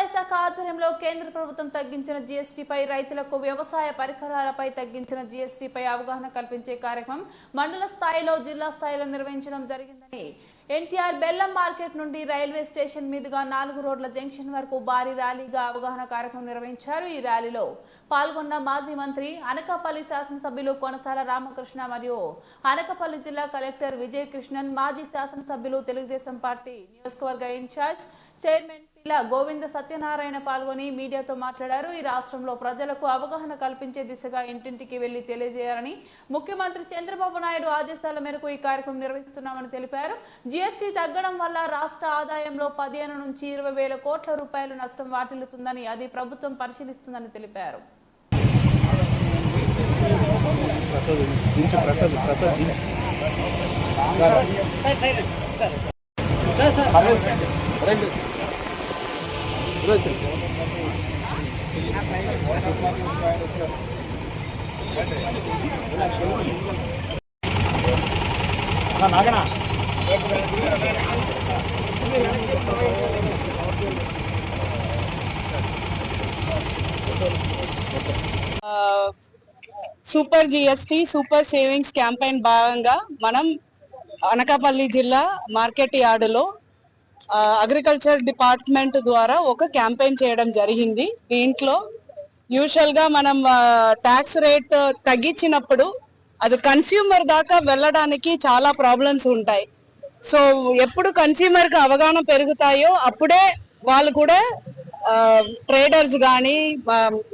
వ్యవసాయ శాఖ ఆధ్వర్యంలో కేంద్ర ప్రభుత్వం తగ్గించిన జీఎస్టీపై రైతులకు వ్యవసాయ పరికరాలపై తగ్గించిన జీఎస్టీపై అవగాహన కల్పించే కార్యక్రమం మండల స్థాయిలో జిల్లా స్థాయిలో నిర్వహించడం జరిగిందని ఎన్టీఆర్ బెల్లం మార్కెట్ నుండి రైల్వే స్టేషన్ మీదుగా నాలుగు రోడ్ల జంక్షన్ వరకు భారీ ర్యాలీగా అవగాహన కార్యక్రమం నిర్వహించారు. ఈ ర్యాలీలో పాల్గొన్న మాజీ మంత్రి అనకాపల్లి శాసనసభ్యులు కొనసాల రామకృష్ణ మరియు అనకాపల్లి జిల్లా కలెక్టర్ విజయ్ కృష్ణన్ మాజీ శాసనసభ్యులు తెలుగుదేశం పార్టీ నియోజకవర్గ ఇన్ఛార్జ్ చైర్మన్ పిల్ల గోవింద సత్యనారాయణ పాల్గొని మీడియాతో మాట్లాడారు ఈ రాష్ట్రంలో ప్రజలకు అవగాహన కల్పించే దిశగా ఇంటింటికి వెళ్ళి తెలియజేయాలని ముఖ్యమంత్రి చంద్రబాబు నాయుడు ఆదేశాల మేరకు ఈ కార్యక్రమం నిర్వహిస్తున్నామని తెలిపారు జీఎస్టీ తగ్గడం వల్ల రాష్ట్ర ఆదాయంలో పదిహేను నుంచి ఇరవై వేల కోట్ల రూపాయలు నష్టం వాటిల్లుతుందని అది ప్రభుత్వం పరిశీలిస్తుందని తెలిపారు Prasad నాగనా super GST super savings campaign భాగంగా మనం అనకాపల్లి జిల్లా మార్కెట్ యార్డులో అగ్రికల్చర్ డిపార్ట్మెంట్ ద్వారా ఒక క్యాంపెయిన్ చేయడం జరిగింది. దీంట్లో యూజువల్గా మనం ట్యాక్స్ రేట్ తగ్గించినప్పుడు అది కన్స్యూమర్ దాకా వెళ్ళడానికి చాలా ప్రాబ్లమ్స్ ఉంటాయి. సో ఎప్పుడు కన్స్యూమర్కి అవగాహన పెరుగుతాయో అప్పుడే వాళ్ళు కూడా ట్రేడర్స్ కానీ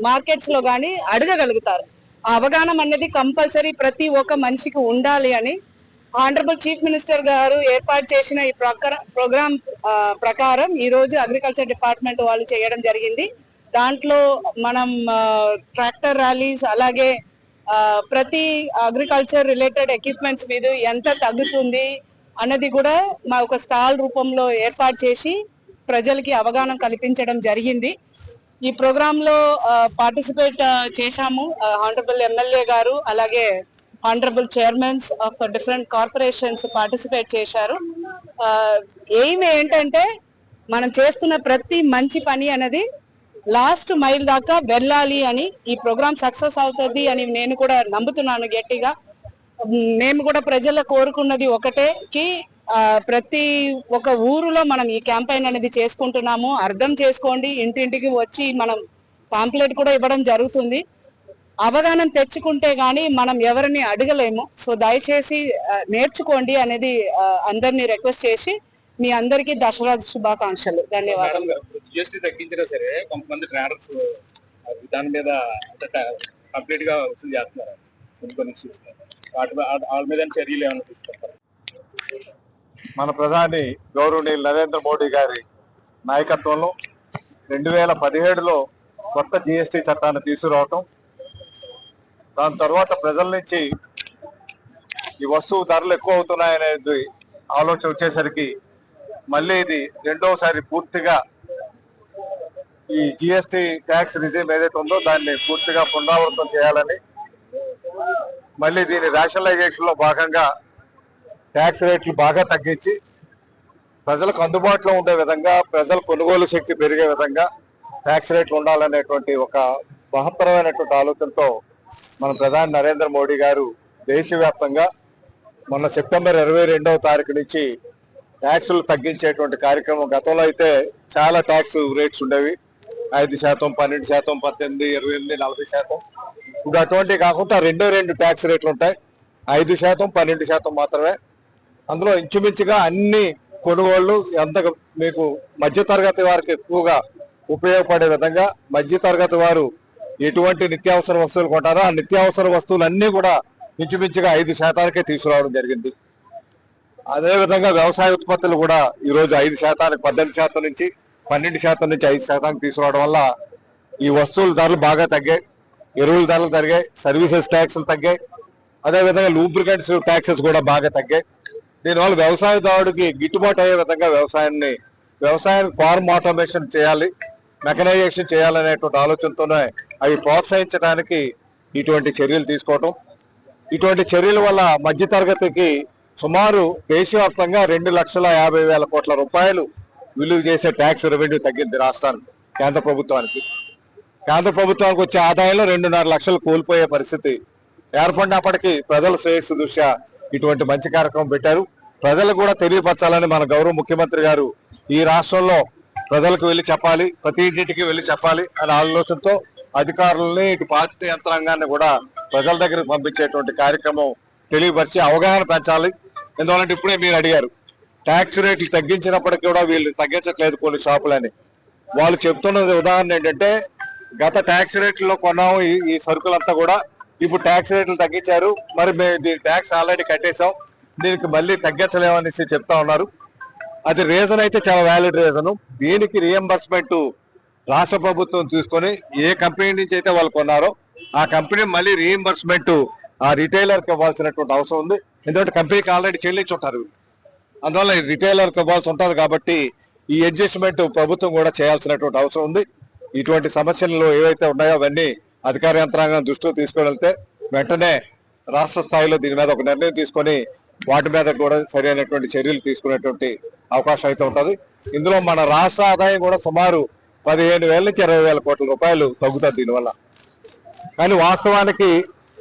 మార్కెట్స్లో కానీ అడగగలుగుతారు. ఆ అవగాహన అనేది కంపల్సరీ ప్రతి ఒక్క మనిషికి ఉండాలి అని ఆనరబుల్ చీఫ్ మినిస్టర్ గారు ఏర్పాటు చేసిన ఈ ప్రోగ్రామ్ ప్రకారం ఈ రోజు అగ్రికల్చర్ డిపార్ట్మెంట్ వాళ్ళు చేయడం జరిగింది. దాంట్లో మనం ట్రాక్టర్ ర్యాలీస్ అలాగే ప్రతి అగ్రికల్చర్ రిలేటెడ్ ఎక్విప్మెంట్స్ మీద ఎంత తగ్గుతుంది అన్నది కూడా మా ఒక స్టాల్ రూపంలో ఏర్పాటు చేసి ప్రజలకి అవగాహన కల్పించడం జరిగింది. ఈ ప్రోగ్రామ్లో పార్టిసిపేట్ చేశాము. హానరబుల్ ఎమ్మెల్యే గారు అలాగే honourable chairmans of different corporations participate చేశారు. ఎయిమ్ ఏంటంటే మనం చేస్తున్న ప్రతి మంచి పని అనేది లాస్ట్ మైల్ దాకా వెళ్ళాలి అని ఈ ప్రోగ్రామ్ సక్సెస్ అవుతుంది అని నేను కూడా నమ్ముతున్నాను గట్టిగా. మేము కూడా ప్రజల కోరుకున్నది ఒకటే కి ప్రతి ఒక ఊరులో మనం ఈ క్యాంపెయిన్ అనేది చేసుకుంటున్నాము. అర్థం చేసుకోండి. ఇంటింటికి వచ్చి మనం పాంప్లెట్ కూడా ఇవ్వడం జరుగుతుంది. అవగాహన తెచ్చుకుంటే గానీ మనం ఎవరిని అడగలేము. సో దయచేసి నేర్చుకోండి అనేది అందరినీ రిక్వెస్ట్ చేసి మీ అందరికీ దసరా శుభాకాంక్షలు. ధన్యవాదాలు. మేడం గారు జిఎస్టీ తగ్గించినా సరే కొంతమంది ట్రేడర్స్ దాని మీద కంప్లీట్గా వసూలు చేస్తున్నారు? కొన్ని మీద. వాటి మీద- వాళ్ళ మీద చర్యలు ఏమైనా తీసుకుంటారు? మన ప్రధాని గౌరవనీయులు నరేంద్ర మోడీ గారి నాయకత్వంలో రెండు వేల పదిహేడులో కొత్త జిఎస్టి చట్టాన్ని తీసుకురావటం దాని తర్వాత ప్రజల నుంచి ఈ వస్తువు ధరలు ఎక్కువ అవుతున్నాయనేది ఆలోచన వచ్చేసరికి మళ్ళీ ఇది రెండవసారి పూర్తిగా ఈ జిఎస్టి ట్యాక్స్ రిజీమ్ ఏదైతే ఉందో దాన్ని పూర్తిగా పునరావృతం చేయాలని మళ్ళీ దీని రేషనలైజేషన్లో భాగంగా ట్యాక్స్ రేట్లు బాగా తగ్గించి ప్రజలకు అందుబాటులో ఉండే విధంగా ప్రజల కొనుగోలు శక్తి పెరిగే విధంగా ట్యాక్స్ రేట్లు ఉండాలనేటువంటి ఒక మహత్తరమైనటువంటి ఆలోచనతో మన ప్రధాని నరేంద్ర మోడీ గారు దేశవ్యాప్తంగా మొన్న సెప్టెంబర్ ఇరవై రెండవ తారీఖు నుంచి ట్యాక్సులు తగ్గించేటువంటి కార్యక్రమం గతంలో అయితే చాలా ట్యాక్స్ రేట్స్ ఉండేవి. ఐదు శాతం పన్నెండు శాతం పద్దెనిమిది ఇరవై ఎనిమిది నలభై శాతం. ఇప్పుడు అటువంటివి కాకుండా రెండో రెండు ట్యాక్స్ రేట్లు ఉంటాయి. ఐదు శాతం పన్నెండు శాతం మాత్రమే. అందులో ఇంచుమించుగా అన్ని కొనుగోళ్ళు ఎంత మీకు మధ్యతరగతి వారికి ఎక్కువగా ఉపయోగపడే విధంగా మధ్యతరగతి వారు ఎటువంటి నిత్యావసర వస్తువులు కొంటారో ఆ నిత్యావసర వస్తువులన్నీ కూడా ఇంచుమించుగా ఐదు శాతానికే తీసుకురావడం జరిగింది. అదేవిధంగా వ్యవసాయ ఉత్పత్తులు కూడా ఈరోజు ఐదు శాతానికి పద్దెనిమిది శాతం నుంచి పన్నెండు శాతం నుంచి ఐదు శాతానికి తీసుకురావడం వల్ల ఈ వస్తువుల ధరలు బాగా తగ్గాయి. ఎరువుల ధరలు తగ్గాయి. సర్వీసెస్ ట్యాక్సులు తగ్గాయి. అదే విధంగా లూబ్రికెంట్స్ ట్యాక్సెస్ కూడా బాగా తగ్గాయి. దీనివల్ల వ్యవసాయదారుడికి గిట్టుబాటు అయ్యే విధంగా వ్యవసాయాన్ని వ్యవసాయానికి ఫార్మ్ ఆటోమేషన్ చేయాలి. మెకనైజేషన్ చేయాలనేటువంటి ఆలోచనతోనే అవి ప్రోత్సహించడానికి ఇటువంటి చర్యలు తీసుకోవటం. ఇటువంటి చర్యల వల్ల మధ్యతరగతికి సుమారు దేశవ్యాప్తంగా రెండు లక్షల యాభై వేల కోట్ల రూపాయలు విలువ చేసే ట్యాక్స్ రెవెన్యూ తగ్గింది రాష్ట్రానికి కేంద్ర ప్రభుత్వానికి. కేంద్ర ప్రభుత్వానికి వచ్చే ఆదాయంలో రెండున్నర లక్షలు కోల్పోయే పరిస్థితి ఏర్పడినప్పటికీ ప్రజల శ్రేయస్సు దృష్ట్యా ఇటువంటి మంచి కార్యక్రమం పెట్టారు. ప్రజలు కూడా తెలియపరచాలని మన గౌరవ ముఖ్యమంత్రి గారు ఈ రాష్ట్రంలో ప్రజలకు వెళ్ళి చెప్పాలి ప్రతి ఇంటికి వెళ్ళి చెప్పాలి అనే ఆలోచనతో అధికారులని ఇటు పార్టీ యంత్రాంగాన్ని కూడా ప్రజల దగ్గరికి పంపించేటువంటి కార్యక్రమం తెలియపరిచి అవగాహన పెంచాలి. ఎందువలంటే ఇప్పుడే మీరు అడిగారు ట్యాక్స్ రేట్లు తగ్గించినప్పటికీ కూడా వీళ్ళు తగ్గించట్లేదు కొన్ని షాపులని. వాళ్ళు చెప్తున్నది ఉదాహరణ ఏంటంటే గత ట్యాక్స్ రేట్లలో కొన్నాము ఈ- ఈ సరుకులంతా కూడా ఇప్పుడు ట్యాక్స్ రేట్లు తగ్గించారు మరి మేము దీని ట్యాక్స్ ఆల్రెడీ కట్టేశాం దీనికి మళ్ళీ తగ్గించలేమనేసి చెప్తా ఉన్నారు. అది రీజన్ అయితే చాలా వ్యాలిడ్ రీజన్ దీనికి రియంబర్స్మెంట్ రాష్ట్ర ప్రభుత్వం తీసుకొని ఏ కంపెనీ నుంచి అయితే వాళ్ళు కొన్నారో ఆ కంపెనీ మళ్ళీ రియంబర్స్మెంట్ ఆ రిటైలర్కి ఇవ్వాల్సినటువంటి అవసరం ఉంది. ఎందుకంటే కంపెనీకి ఆల్రెడీ చెల్లించి ఉంటారు. అందువల్ల రిటైలర్కి ఇవ్వాల్సి ఉంటుంది కాబట్టి ఈ అడ్జస్ట్మెంట్ ప్రభుత్వం కూడా చేయాల్సినటువంటి అవసరం ఉంది. ఇటువంటి సమస్యలు ఏవైతే ఉన్నాయో అవన్నీ అధికార యంత్రాంగం దృష్టిలో తీసుకువెళ్తే వెళ్తే వెంటనే రాష్ట్ర స్థాయిలో దీని మీద ఒక నిర్ణయం తీసుకొని వాటి మీద కూడా సరైనటువంటి చర్యలు తీసుకునేటువంటి అవకాశం అయితే ఉంటుంది. ఇందులో మన రాష్ట్ర ఆదాయం కూడా సుమారు పదిహేను వేల నుంచి ఇరవై వేల కోట్ల రూపాయలు తగ్గుతుంది దీనివల్ల. కానీ వాస్తవానికి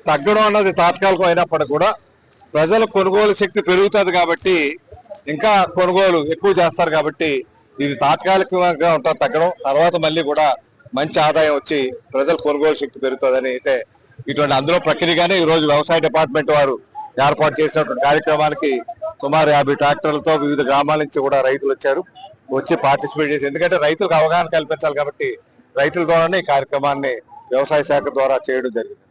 తగ్గడం అన్నది తాత్కాలికం అయినప్పటికీ కూడా ప్రజల కొనుగోలు శక్తి పెరుగుతుంది కాబట్టి ఇంకా కొనుగోలు ఎక్కువ చేస్తారు కాబట్టి ఇది తాత్కాలికంగా ఉంటుంది తగ్గడం. తర్వాత మళ్ళీ కూడా మంచి ఆదాయం వచ్చి ప్రజల కొనుగోలు శక్తి పెరుగుతుందని అయితే ఇటువంటి అందులో ప్రక్రియగానే ఈ రోజు వ్యవసాయ డిపార్ట్మెంట్ వారు ఏర్పాటు చేసినటువంటి కార్యక్రమానికి సుమారు యాభై ట్రాక్టర్లతో వివిధ గ్రామాల నుంచి కూడా రైతులు వచ్చారు. వచ్చి పార్టిసిపేట్ చేసి ఎందుకంటే రైతులకు అవగాహన కల్పించాలి కాబట్టి రైతుల ద్వారానే ఈ కార్యక్రమాన్ని వ్యవసాయ శాఖ ద్వారా చేయడం జరిగింది.